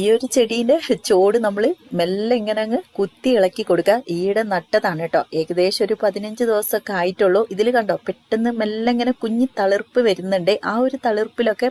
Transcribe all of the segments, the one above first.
ഈ ഒരു ചെടീന്റെ ചോട് നമ്മൾ മെല്ലെ ഇങ്ങനെ അങ്ങ് കുത്തി ഇളക്കി കൊടുക്കുക. ഈയിടെ നട്ടതാണ് കേട്ടോ. ഏകദേശം ഒരു പതിനഞ്ച് ദിവസമൊക്കെ ആയിട്ടുള്ളൂ. ഇതിൽ കണ്ടോ പെട്ടെന്ന് മെല്ലെ ഇങ്ങനെ കുഞ്ഞി തളിർപ്പ് വരുന്നുണ്ട്. ആ ഒരു തളിർപ്പിലൊക്കെ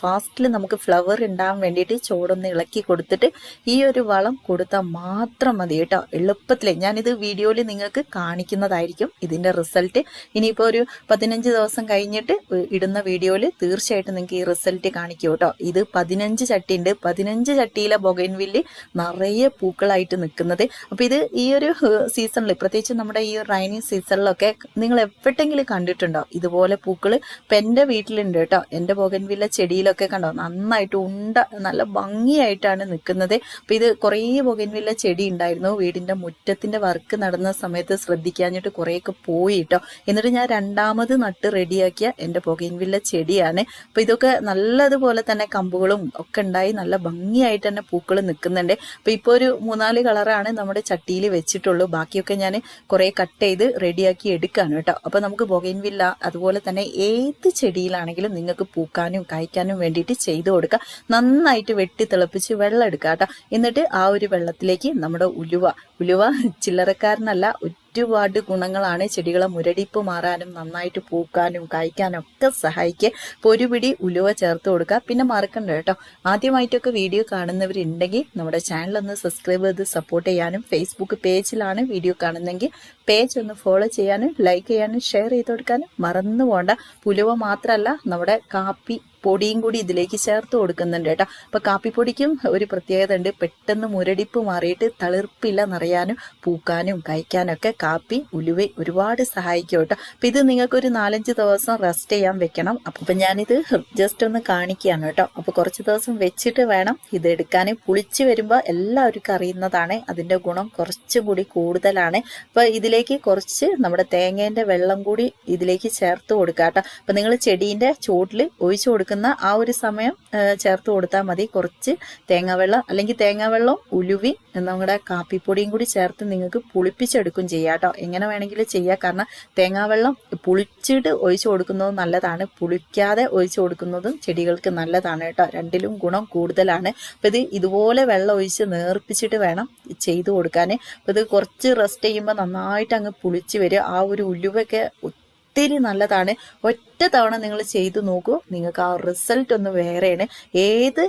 ഫാസ്റ്റിൽ നമുക്ക് ഫ്ലവർ ഉണ്ടാകാൻ വേണ്ടിയിട്ട് ചോടൊന്ന് ഇളക്കി കൊടുത്തിട്ട് ഈ ഒരു വളം കൊടുത്താൽ മാത്രം മതി കേട്ടോ. എളുപ്പത്തിൽ ഞാനിത് വീഡിയോയിൽ നിങ്ങൾക്ക് കാണിക്കുന്നതായിരിക്കും ഇതിന്റെ റിസൾട്ട് ഇനിയിപ്പോൾ ഒരു പതിനഞ്ച് ദിവസം കഴിഞ്ഞിട്ട് ഇടുന്ന വീഡിയോയിൽ തീർച്ചയായിട്ടും നിങ്ങൾക്ക് ഈ റിസൾട്ട് കാണിക്കും കേട്ടോ. ഇത് പതിനഞ്ച് ചട്ടി ഉണ്ട് പതിനഞ്ച് ചട്ടിയിലെ ബൊഗൈൻവില്ല് നിറയെ പൂക്കളായിട്ട് നിൽക്കുന്നത്. അപ്പോൾ ഇത് ഈ ഒരു സീസണിൽ പ്രത്യേകിച്ച് നമ്മുടെ ഈ റൈനി സീസണിലൊക്കെ നിങ്ങൾ എവിടെങ്കിലും കണ്ടിട്ടുണ്ടോ? ഇതുപോലെ പൂക്കൾ ഇപ്പം എന്റെ വീട്ടിലുണ്ട് കേട്ടോ. എന്റെ ബൊഗൻവില്ല ചെടിയിലൊക്കെ കണ്ടോ? നന്നായിട്ട് ഉണ്ട നല്ല ഭംഗിയായിട്ടാണ് നിൽക്കുന്നത്. അപ്പോൾ ഇത് കുറേ ബൊഗൻവില്ല ചെടി ഉണ്ടായിരുന്നു. വീടിന്റെ മുറ്റത്തിന്റെ വർക്ക് നടന്ന സമയത്ത് ശ്രദ്ധിക്കാഞ്ഞിട്ട് കുറേയൊക്കെ പോയി കേട്ടോ. എന്നിട്ട് ഞാൻ രണ്ടാമത് നട്ട് റെഡിയാക്കിയ എന്റെ ബൊഗൻവില്ല ചെടിയാണ്. അപ്പോൾ ഇതൊക്കെ നല്ലതുപോലെ തന്നെ കമ്പുകളും ഒക്കെ ഉണ്ടായി നല്ല ഭംഗിയായിട്ട് തന്നെ പൂക്കൾ നിൽക്കുന്നുണ്ട്. അപ്പോൾ ഇപ്പോൾ ഒരു മൂന്നാൽ കളറാണ് നമ്മുടെ ചട്ടിയിൽ വെച്ചിട്ടുള്ളൂ. ബാക്കിയൊക്കെ ഞാൻ കുറേ കട്ട് ചെയ്ത് റെഡിയാക്കി എടുക്കാണ് കേട്ടോ. അപ്പോൾ നമുക്ക് ബൊഗൈൻവില്ല അതുപോലെ തന്നെ ഏത് ചെടിയിലാണെങ്കിലും നിങ്ങൾക്ക് പൂക്കാനും കായ്ക്കാനും വേണ്ടിയിട്ട് ചെയ്തു കൊടുക്കുക. നന്നായിട്ട് വെട്ടി തിളപ്പിച്ച് വെള്ളം എടുക്കുക കേട്ടോ. എന്നിട്ട് ആ ഒരു വെള്ളത്തിലേക്ക് നമ്മുടെ ഉലുവ. ഉലുവ ചില്ലറക്കാരനല്ല ഒരുപാട് ഗുണങ്ങളാണ്. ചെടികളെ മുരടിപ്പ് മാറാനും നന്നായിട്ട് പൂക്കാനും കായ്ക്കാനും ഒക്കെ സഹായിക്കുക. പൊരുപിടി ഉലുവ ചേർത്ത് കൊടുക്കുക. പിന്നെ മറക്കണ്ട കേട്ടോ. ആദ്യമായിട്ടൊക്കെ വീഡിയോ കാണുന്നവരുണ്ടെങ്കിൽ നമ്മുടെ ചാനൽ ഒന്ന് സബ്സ്ക്രൈബ് ചെയ്ത് സപ്പോർട്ട് ചെയ്യാനും ഫേസ്ബുക്ക് പേജിലാണ് വീഡിയോ കാണുന്നെങ്കിൽ പേജ് ഒന്ന് ഫോളോ ചെയ്യാനും ലൈക്ക് ചെയ്യാനും ഷെയർ ചെയ്ത് കൊടുക്കാനും മറന്നു പോകണ്ട ഉലുവ മാത്രമല്ല നമ്മുടെ കാപ്പി പൊടിയും കൂടി ഇതിലേക്ക് ചേർത്ത് കൊടുക്കുന്നുണ്ട് കേട്ടോ. അപ്പൊ കാപ്പിപ്പൊടിക്കും ഒരു പ്രത്യേകത ഉണ്ട് പെട്ടെന്ന് മുരടിപ്പ് മാറിയിട്ട് തളിർപ്പില്ല നിറയാനും പൂക്കാനും കഴിക്കാനും ഒക്കെ കാപ്പി ഉലുവ ഒരുപാട് സഹായിക്കും കേട്ടോ. അപ്പൊ ഇത് നിങ്ങൾക്ക് ഒരു നാലഞ്ച് ദിവസം റെസ്റ്റ് ചെയ്യാൻ വെക്കണം. അപ്പൊ ഞാനിത് ജസ്റ്റ് ഒന്ന് കാണിക്കുകയാണ് കേട്ടോ. അപ്പൊ കുറച്ച് ദിവസം വെച്ചിട്ട് വേണം ഇത് എടുക്കാൻ. പുളിച്ച് വരുമ്പോൾ എല്ലാവർക്കും അറിയുന്നതാണ്. അതിന്റെ ഗുണം കുറച്ചും കൂടി കൂടുതലാണ്. അപ്പൊ ഇതിലേക്ക് കുറച്ച് നമ്മുടെ തേങ്ങേന്റെ വെള്ളം കൂടി ഇതിലേക്ക് ചേർത്ത് കൊടുക്കാം കേട്ടോ. നിങ്ങൾ ചെടീന്റെ ചോട്ടിൽ ഒഴിച്ചു കൊടുക്കുന്ന ആ ഒരു സമയം ചേർത്ത് കൊടുത്താൽ മതി. കുറച്ച് തേങ്ങാവെള്ളം അല്ലെങ്കിൽ തേങ്ങാവെള്ളം ഉലുവി നമ്മുടെ കാപ്പിപ്പൊടിയും കൂടി ചേർത്ത് നിങ്ങൾക്ക് പുളിപ്പിച്ചെടുക്കും ചെയ്യാം കേട്ടോ എങ്ങനെ വേണമെങ്കിലും ചെയ്യാം. കാരണം തേങ്ങാവെള്ളം പുളിച്ചിട്ട് ഒഴിച്ചു കൊടുക്കുന്നത് നല്ലതാണ്. പുളിക്കാതെ ഒഴിച്ചു കൊടുക്കുന്നതും ചെടികൾക്ക് നല്ലതാണ് കേട്ടോ രണ്ടിലും ഗുണം കൂടുതലാണ്. അപ്പം ഇത് ഇതുപോലെ വെള്ളം ഒഴിച്ച് നേർപ്പിച്ചിട്ട് വേണം ചെയ്തു കൊടുക്കാൻ അപ്പം ഇത് കുറച്ച് റെസ്റ്റ് ചെയ്യുമ്പോൾ നന്നായിട്ട് അങ്ങ് പുളിച്ച് വരും ആ ഒരു ഉലുവൊക്കെ ഒത്തിരി നല്ലതാണ്. ഒറ്റ തവണ നിങ്ങൾ ചെയ്തു നോക്കൂ. നിങ്ങൾക്ക് ആ റിസൾട്ട് ഒന്ന് വേറെയാണ്. ഏത്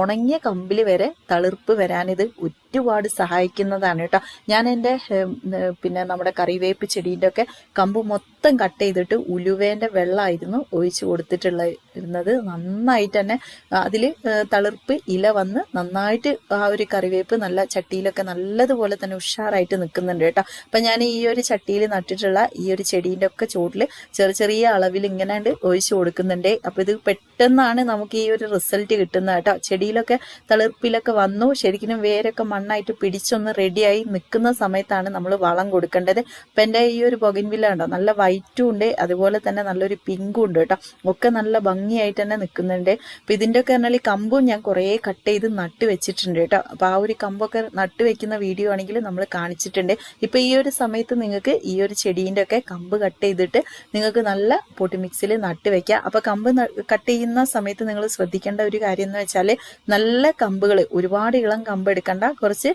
ഉണങ്ങിയ കമ്പിൽ വരെ തളിർപ്പ് വരാനിത് ഒരുപാട് സഹായിക്കുന്നതാണ് കേട്ടോ. ഞാൻ എന്റെ പിന്നെ നമ്മുടെ കറിവേപ്പ് ചെടീന്റെ ഒക്കെ കമ്പ് മൊത്തം കട്ട് ചെയ്തിട്ട് ഉലുവേന്റെ വെള്ളമായിരുന്നു ഒഴിച്ചു കൊടുത്തിട്ടുള്ള ഇരുന്നത്. നന്നായിട്ട് തന്നെ അതിൽ തളിർപ്പ് ഇല വന്ന് നന്നായിട്ട് ആ ഒരു കറിവേപ്പ് നല്ല ചട്ടിയിലൊക്കെ നല്ലതുപോലെ തന്നെ ഉഷാറായിട്ട് നിൽക്കുന്നുണ്ട് കേട്ടോ. അപ്പം ഞാൻ ഈ ഒരു ചട്ടിയിൽ നട്ടിട്ടുള്ള ഈ ഒരു ചെടീന്റെ ഒക്കെ ചുവട്ടിൽ ചെറിയ ചെറിയ അളവിൽ ഇങ്ങനെ ഒഴിച്ചു കൊടുക്കുന്നുണ്ട്. അപ്പോൾ ഇത് പെട്ടെന്നാണ് നമുക്ക് ഈ ഒരു റിസൾട്ട് കിട്ടുന്നത് കേട്ടോ. ചെടിയിലൊക്കെ തളിർപ്പിലൊക്കെ വന്നു. ശരിക്കും വേരൊക്കെ മണ്ണായിട്ട് പിടിച്ചൊന്ന് റെഡിയായി നിൽക്കുന്ന സമയത്താണ് നമ്മൾ വളം കൊടുക്കേണ്ടത്. അപ്പം എന്റെ ഈ ഒരു പൊകിൻവില്ല ഉണ്ടോ നല്ല വൈറ്റും ഉണ്ട്. അതുപോലെ തന്നെ നല്ലൊരു പിങ്കും ഉണ്ട് കേട്ടോ. ഒക്കെ നല്ല ഭംഗിയായിട്ട് തന്നെ നിൽക്കുന്നുണ്ട്. അപ്പം ഇതിന്റെ ഒക്കെ പറഞ്ഞാൽ കമ്പും ഞാൻ കുറേ കട്ട് ചെയ്ത് നട്ട് വെച്ചിട്ടുണ്ട് കേട്ടോ. അപ്പോൾ ആ ഒരു കമ്പൊക്കെ നട്ട് വെക്കുന്ന വീഡിയോ ആണെങ്കിൽ നമ്മൾ കാണിച്ചിട്ടുണ്ട്. ഇപ്പം ഈ ഒരു സമയത്ത് നിങ്ങൾക്ക് ഈ ഒരു ചെടീന്റെ ഒക്കെ കമ്പ് കട്ട് ചെയ്തിട്ട് നിങ്ങൾക്ക് നല്ല പൊട്ടിമിക്സിൽ നട്ട് വെക്കാം. അപ്പോൾ കമ്പ് കട്ട് ചെയ്യുന്ന സമയത്ത് നിങ്ങൾ ശ്രദ്ധിക്കേണ്ട ഒരു കാര്യം എന്ന് വെച്ചാൽ നല്ല കമ്പുകൾ ഒരുപാട് ഇളം കമ്പ് എടുക്കണ്ട കുറച്ച്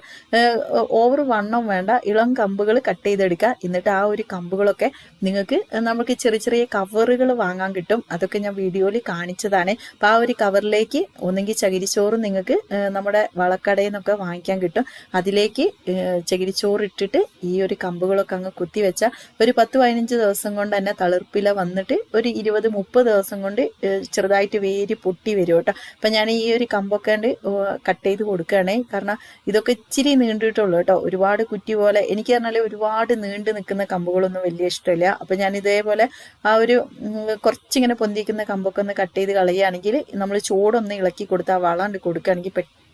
ഓവർ വണ്ണം വേണ്ട ഇളം കമ്പുകൾ കട്ട് ചെയ്തെടുക്കുക. എന്നിട്ട് ആ ഒരു കമ്പുകളൊക്കെ നിങ്ങൾക്ക് നമുക്ക് ചെറിയ ചെറിയ കവറുകൾ വാങ്ങാൻ കിട്ടും. അതൊക്കെ ഞാൻ വീഡിയോയിൽ കാണിച്ചതാണ്. അപ്പോൾ ആ ഒരു കവറിലേക്ക് ഒന്നെങ്കിൽ ചകിരിച്ചോറ് നിങ്ങൾക്ക് നമ്മുടെ വളക്കടയിൽ നിന്നൊക്കെ വാങ്ങിക്കാൻ കിട്ടും. അതിലേക്ക് ചകിരിച്ചോറ് ഇട്ടിട്ട് ഈ ഒരു കമ്പുകളൊക്കെ അങ്ങ് കുത്തി വെച്ചാൽ ഒരു പത്ത് പതിനഞ്ച് ദിവസം കൊണ്ട് തന്നെ തളിർപ്പില വന്നിട്ട് ഒരു ഇരുപത് മുപ്പത് ദിവസം കൊണ്ട് ചെറുതായിട്ട് വേര് പൊട്ടി വരും കേട്ടോ. അപ്പം ഞാൻ ഈ ഒരു കമ്പൊക്കെ കട്ട് ചെയ്ത് കൊടുക്കുകയാണ് കാരണം ഇതൊക്കെ ഇച്ചിരി നീണ്ടിട്ടുള്ളൂ കേട്ടോ. ഒരുപാട് കുറ്റി പോലെ എനിക്ക് പറഞ്ഞാൽ ഒരുപാട് നീണ്ടു നിൽക്കുന്ന കമ്പുകളൊന്നും വലിയ ഇഷ്ടമില്ല. അപ്പം ഞാൻ ഇതേപോലെ ആ ഒരു കുറച്ചിങ്ങനെ പൊന്തിക്കുന്ന കമ്പൊക്കെ ഒന്ന് കട്ട് ചെയ്ത് കളയുകയാണെങ്കിൽ നമ്മൾ ചൂടൊന്ന് ഇളക്കി കൊടുത്താൽ വളം കൊടുക്കുകയാണെങ്കിൽ പെട്ടെന്ന്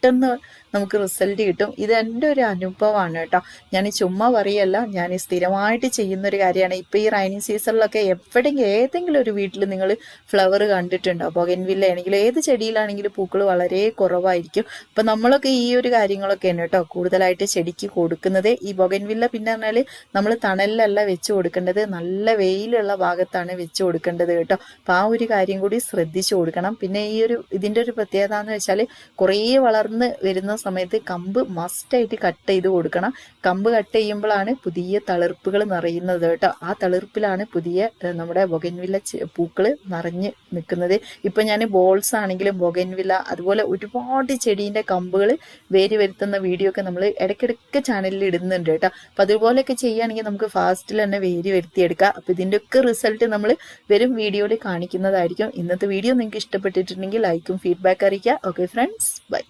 നമുക്ക് റിസൾട്ട് കിട്ടും. ഇത് എന്റെ ഒരു അനുഭവമാണ് കേട്ടോ. ഞാൻ ചുമ്മാ പറയല്ല ഞാൻ സ്ഥിരമായിട്ട് ചെയ്യുന്ന ഒരു കാര്യമാണ്. ഇപ്പോൾ ഈ റൈനി സീസണിലൊക്കെ എവിടെയെങ്കിലും ഏതെങ്കിലും ഒരു വീട്ടിൽ നിങ്ങൾ ഫ്ലവർ കണ്ടിട്ടുണ്ടോ? ബൊഗൻവില്ല ആണെങ്കിലും ഏത് ചെടിയിലാണെങ്കിലും പൂക്കൾ വളരെ കുറവായിരിക്കും. അപ്പം നമ്മളൊക്കെ ഈ ഒരു കാര്യങ്ങളൊക്കെയാണ് കേട്ടോ കൂടുതലായിട്ട് ചെടിക്ക് കൊടുക്കുന്നത്. ഈ ബൊഗൻവില്ല പിന്നെ പറഞ്ഞാൽ നമ്മൾ തണലിലല്ല വെച്ച് കൊടുക്കേണ്ടത് നല്ല വെയിലുള്ള ഭാഗത്താണ് വെച്ച് കൊടുക്കേണ്ടത് കേട്ടോ. അപ്പം ആ ഒരു കാര്യം കൂടി ശ്രദ്ധിച്ചു കൊടുക്കണം. പിന്നെ ഈ ഒരു ഇതിന്റെ ഒരു പ്രത്യേകത എന്ന് വെച്ചാൽ കുറേ വളർന്ന് വളർന്ന് വരുന്ന സമയത്ത് കമ്പ് മസ്റ്റായിട്ട് കട്ട് ചെയ്ത് കൊടുക്കണം. കമ്പ് കട്ട് ചെയ്യുമ്പോഴാണ് പുതിയ തളിർപ്പുകൾ നിറയുന്നത് കേട്ടോ. ആ തളിർപ്പിലാണ് പുതിയ നമ്മുടെ ബൊഗൻവില്ല പൂക്കൾ നിറഞ്ഞ് നിൽക്കുന്നത്. ഇപ്പൊ ഞാൻ ബോൾസ് ആണെങ്കിലും ബൊഗൻവില്ല അതുപോലെ ഒരുപാട് ചെടീന്റെ കമ്പുകൾ വേര് വരുത്തുന്ന വീഡിയോ ഒക്കെ നമ്മൾ ഇടയ്ക്കിടയ്ക്ക് ചാനലിൽ ഇടുന്നുണ്ട് കേട്ടോ. അപ്പം അതുപോലെയൊക്കെ ചെയ്യുകയാണെങ്കിൽ നമുക്ക് ഫാസ്റ്റിൽ തന്നെ വേര് വരുത്തിയെടുക്കാം. അപ്പം ഇതിന്റെയൊക്കെ റിസൾട്ട് നമ്മൾ വരും വീഡിയോയിൽ കാണിക്കുന്നതായിരിക്കും. ഇന്നത്തെ വീഡിയോ നിങ്ങൾക്ക് ഇഷ്ടപ്പെട്ടിട്ടുണ്ടെങ്കിൽ ലൈക്കും ഫീഡ്ബാക്ക് അറിയിക്കുക. Okay friends bye